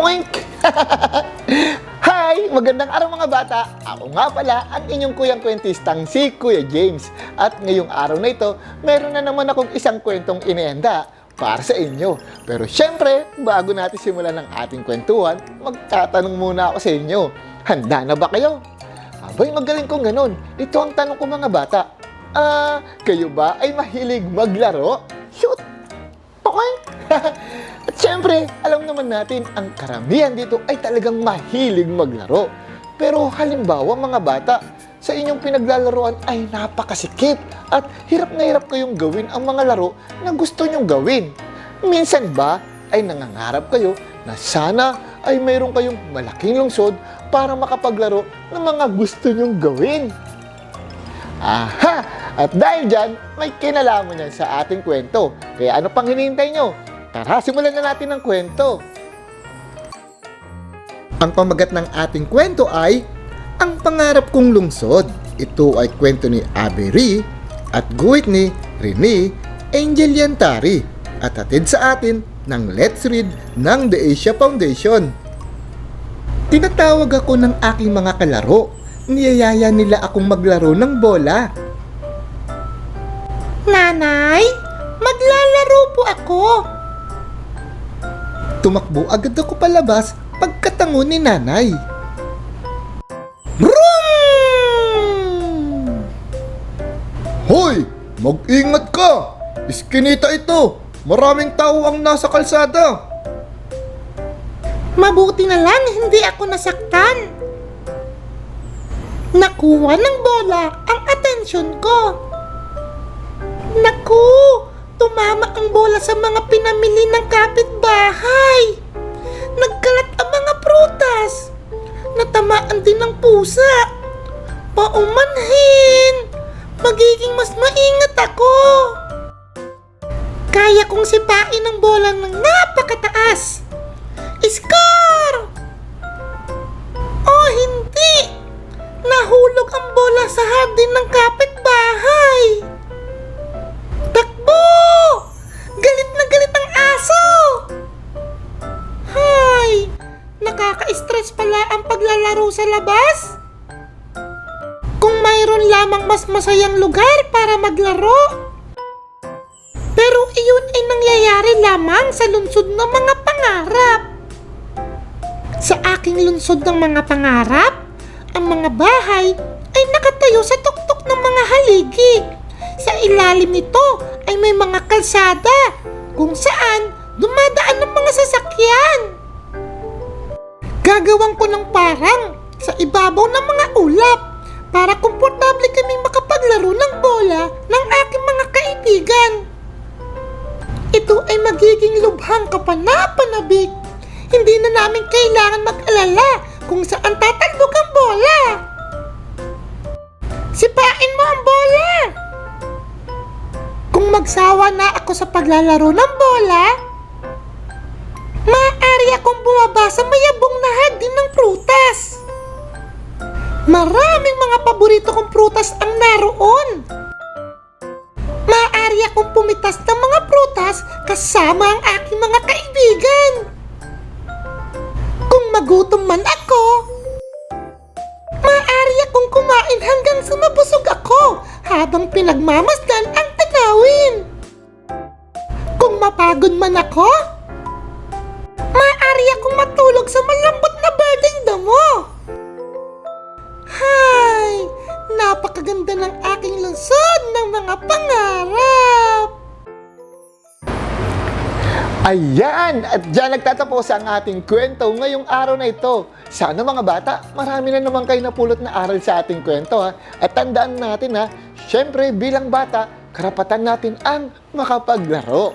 Poink! Hi! Magandang araw mga bata! Ako nga pala ang inyong kuyang kwentistang si Kuya James. At ngayong araw na ito, meron na naman akong isang kwentong inienda para sa inyo. Pero syempre, bago natin simulan ng ating kwentuhan, magtatanong muna ako sa inyo. Handa na ba kayo? Abay, magaling kong ganun. Ito ang tanong ko mga bata. Ah, kayo ba ay mahilig maglaro? Shoot! Syempre, alam naman natin, ang karamihan dito ay talagang mahilig maglaro. Pero halimbawa mga bata, sa inyong pinaglalaroan ay napakasikip at hirap na hirap kayong gawin ang mga laro na gusto nyong gawin. Minsan ba ay nangangarap kayo na sana ay mayroon kayong malaking lungsod para makapaglaro ng mga gusto nyong gawin? Aha! At dahil dyan, may kinalaman yan sa ating kwento. Kaya ano pang hinihintay nyo? Tara, simulan na natin ang kwento. Ang pamagat ng ating kwento ay Ang Pangarap Kong Lungsod. Ito ay kwento ni Avery at guhit ni Rene Angel Yantari at hatid sa atin ng Let's Read ng The Asia Foundation. Tinatawag ako ng aking mga kalaro. Niyayaya nila akong maglaro ng bola. Nanay, maglalaro po ako. Tumakbo agad ako palabas pagkatango ni nanay. Vroom! Hoy! Mag-ingat ka! Iskinita ito! Maraming tao ang nasa kalsada! Mabuti na lang hindi ako nasaktan. Nakuha ng bola ang atensyon ko. Naku! Tumama ang bola sa mga pinamili ng kapitbahay. Nagkalat ang mga prutas. Natamaan din ng pusa. Paumanhin! Magiging mas maingat ako. Kaya kong sipain ang bola ng napakataas. Score! Oh, hindi! Nahulog ang bola sa hardin ng kapitbahay. Nakaka-stress pala ang paglalaro sa labas. Kung mayroon lamang mas masayang lugar para maglaro. Pero iyon ay nangyayari lamang sa lungsod ng mga pangarap. Sa aking lungsod ng mga pangarap, ang mga bahay ay nakatayo sa tuktok ng mga haligi. Sa ilalim nito ay may mga kalsada kung saan dumadaan ng mga sasakyan. Gagawang ko ng parang sa ibabaw ng mga ulap para komportable kaming makapaglaro ng bola ng aking mga kaibigan. Ito ay magiging lubhang kapanapanabik. Hindi na namin kailangan mag-alala kung saan tatalbog ang bola. Sipain mo ang bola! Kung magsawa na ako sa paglalaro ng bola, akong bumaba sa mayabong na hardin ng prutas. Maraming mga paborito kong prutas ang naroon. Maaari akong pumitas ng mga prutas kasama ang aking mga kaibigan. Kung magutom man ako, maaari akong kumain hanggang sa mabusog ako habang pinagmamasdan ang tanawin. Kung mapagod man ako, Ayan! At dyan nagtatapos ang ating kwento ngayong araw na ito. Sana mga bata, marami na naman kayo napulot na aral sa ating kwento ha. At tandaan natin ha, syempre bilang bata, karapatan natin ang makapaglaro.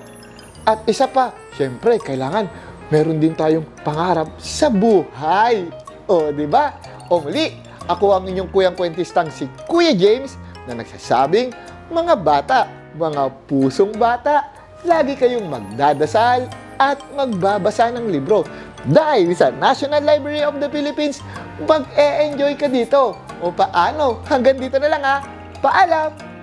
At isa pa, syempre kailangan meron din tayong pangarap sa buhay. O, di ba? O muli, ako ang inyong kuyang kwentistang si Kuya James na nagsasabing, mga bata, mga pusong bata, lagi kayong magdadasal at magbabasa ng libro. Dahil sa National Library of the Philippines, mag-e-enjoy ka dito. O paano? Hanggang dito na lang ha. Paalam!